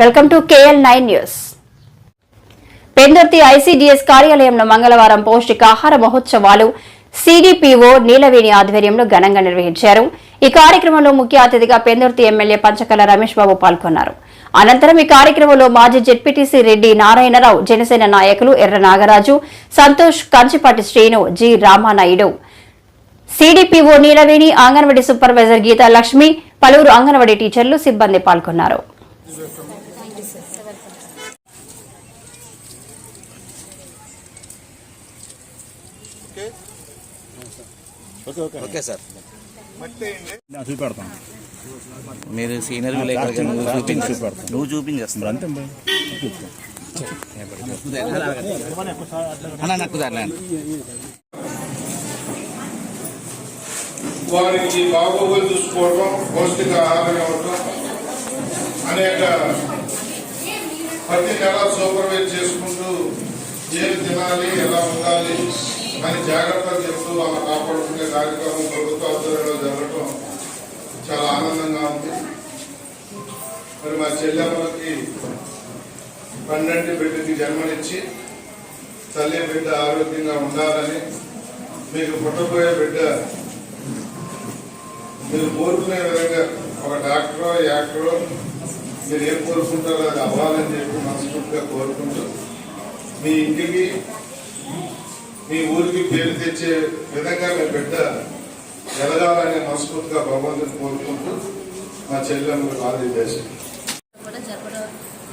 Welcome to KL nine news. Pendurthi ICDS కార్యాలయంలో మంగళవారం పౌష్టికాహార మహోత్సవాలు సిడిపిఓ నీలవేణి ఆధ్వర్యంలో ఘనంగా నిర్వహించారు. ఈ కార్యక్రమంలో ముఖ్య అతిథిగా పెందుర్తి ఎమ్మెల్యే పంచకల రమేష్ బాబు పాల్గొన్నారు. అనంతరం ఈ కార్యక్రమంలో మాజీ జెడ్పీటీసీ రెడ్డి నారాయణరావు జనసేన నాయకులు Erra Nagaraju Santosh Kanchipati Srinu G Ramanaidu. CDPO Neelaveni anganwadi supervisor Geetha Lakshmi పలువురు అంగన్వాడీ టీచర్లు సిబ్బంది పాల్గొన్నారు. ఓకే? సార్. నా చూపెడతాం మీరు సీనియర్ విలేకరుగా నువ్వు చూపించు. చూపెడతాం. నువ్వు చూపించేస్తున్నా మరి అంతే. అన్న నాకు వారికి బాగోగులు చూసుకోవడం పౌష్టిక ఆహారం ఇవ్వటం అనేక ప్రతి నెల సూపర్వైజ్ చేసుకుంటూ ఏమి తినాలి ఎలా ఉండాలి మరి జాగ్రత్తలు చెప్తూ ఆమె కాపాడుకునే కార్యక్రమం ప్రభుత్వ ఆధ్వర్యంలో జరగటం చాలా ఆనందంగా ఉంది. మరి మా చెల్లెమ్మలకి పన్నెండు బిడ్డకి జన్మనిచ్చి తల్లి బిడ్డ ఆరోగ్యంగా ఉండాలని మీకు పుట్టబోయే బిడ్డ మీరు కోరుకునే విధంగా ఒక డాక్టరో యాక్టరో మీరు ఏం కోరుకుంటారో అది అవ్వాలని చెప్పి మనస్ఫూర్తిగా కోరుకుంటూ మీ ఇంటికి మీ ఊరికి పేరు తెచ్చే విధంగా మీ బిడ్డ ఎదగాలని మనస్ఫూర్తిగా భగవంతుని కోరుకుంటూ మా చెల్లెమ్మకు ఆదేశం కూడా జరపడం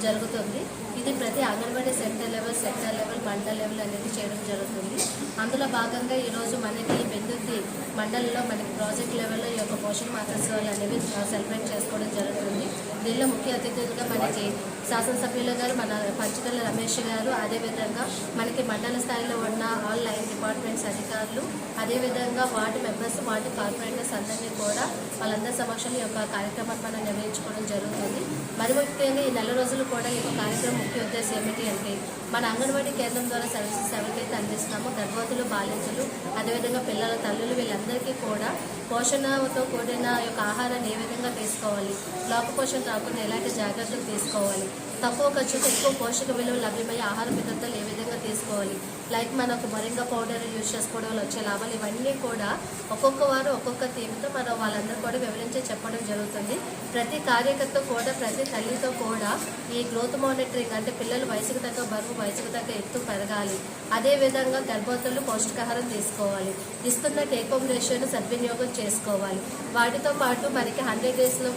జరుగుతుంది. ఇది ప్రతి anganwadi centre level sector level mandal level అనేది చేయడం జరుగుతుంది. అందులో భాగంగా ఈరోజు మనకి పెందుర్తి మండలంలో మనకి ప్రాజెక్ట్ లెవెల్లో ఈ యొక్క పోషణ మాతృత్వాలు అనేవి సెలబ్రేట్ చేసుకోవడం జరుగుతుంది. దీనిలో ముఖ్య అతిథులుగా మనకి శాసనసభ్యులు గారు మన పంచకల్ల రమేష్ గారు అదేవిధంగా మనకి మండల స్థాయిలో ఉన్న ఆల్ లైన్ డిపార్ట్మెంట్స్ అధికారులు అదేవిధంగా వార్డు మెంబర్స్ వార్డు కార్పొరేటర్స్ అందరినీ కూడా వాళ్ళందరి సమక్షంలో ఈ యొక్క కార్యక్రమాన్ని మనం నిర్వహించుకోవడం జరుగుతుంది. మరి ముఖ్యంగా ఈ నెల రోజులు కూడా ఈ యొక్క కార్యక్రమం ముఖ్య ఉద్దేశం ఏమిటి అంటే మన అంగన్వాడీ కేంద్రం ద్వారా సర్వీసెస్ ఎవరికైతే అందిస్తామో గర్భవతులు బాలింతలు అదేవిధంగా పిల్లల తల్లులు వీళ్ళందరికీ కూడా పోషణతో కూడిన యొక్క ఆహారాన్ని ఏ విధంగా తీసుకోవాలి లోప పోషణ రాకుండా ఎలాంటి జాగ్రత్తలు తీసుకోవాలి తక్కువ ఖర్చుతో ఎక్కువ పోషక విలువలు లభ్యమయ్యే ఆహార పద్ధతులు ఏ విధంగా చేసుకోవాలి. లైక్ మనకు మొరింగా పౌడర్ యూజ్ చేసుకోవడం వల్ల వచ్చే లాభాలు ఇవన్నీ కూడా ఒక్కొక్క వారు ఒక్కొక్క థీమ్తో మనం వాళ్ళందరూ కూడా వివరించి చెప్పడం జరుగుతుంది. ప్రతి కార్యకర్త కూడా ప్రతి తల్లితో కూడా ఈ గ్రోత్ మానిటరింగ్ అంటే పిల్లలు వయసుకు తగ్గ బరువు వయసుకు తగ్గ ఎత్తు పెరగాలి. అదేవిధంగా గర్భవతులు పౌష్టికాహారం తీసుకోవాలి. ఇస్తున్న టేకోమ్ రేషియోను సద్వినియోగం చేసుకోవాలి. వాటితో పాటు మనకి హండ్రెడ్ డేస్లో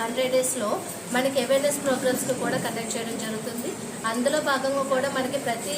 హండ్రెడ్ డేస్లో మనకి అవేర్నెస్ ప్రోగ్రామ్స్ని కూడా కండక్ట్ చేయడం జరుగుతుంది. అందులో భాగంగా కూడా మనకి ప్రతి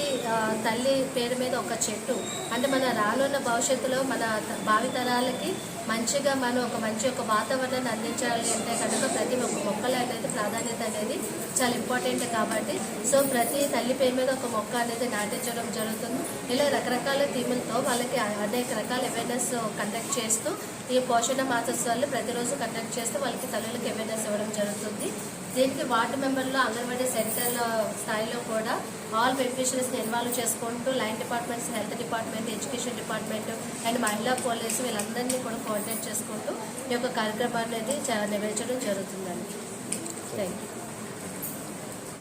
తల్లి పేరు మీద ఒక చెట్టు. అంటే మన రానున్న భవిష్యత్తులో మన భావితరాలకి మంచిగా మనం ఒక మంచి ఒక వాతావరణాన్ని అందించాలి అంటే కనుక ప్రతి ఒక్క మొక్కలు అనేది ప్రాధాన్యత అనేది చాలా ఇంపార్టెంట్ కాబట్టి సో ప్రతి తల్లి పేరు మీద ఒక మొక్క అనేది నాటించడం జరుగుతుంది. ఇలా రకరకాల థీములతో వాళ్ళకి అనేక రకాల అవేర్నెస్ కండక్ట్ చేస్తూ ఈ పోషణ మాసోత్సవాలు ప్రతిరోజు కండక్ట్ చేస్తూ వాళ్ళకి తల్లులకు అవేర్నెస్ ఇవ్వడం జరుగుతుంది. దీనికి వార్డు మెంబర్లు అంగన్వాడీ సెంటర్ స్థాయిలో కూడా ఆల్ బెనిఫిషరీస్ని ఇన్వాల్వ్ చేసుకుంటూ line departments health department education department and మహిళా పోలీస్ వీళ్ళందరినీ కూడా కోఆర్డినేట్ చేసుకుంటూ ఈ యొక్క కార్యక్రమాన్ని అనేది నిర్వహించడం జరుగుతుందండి. Thank you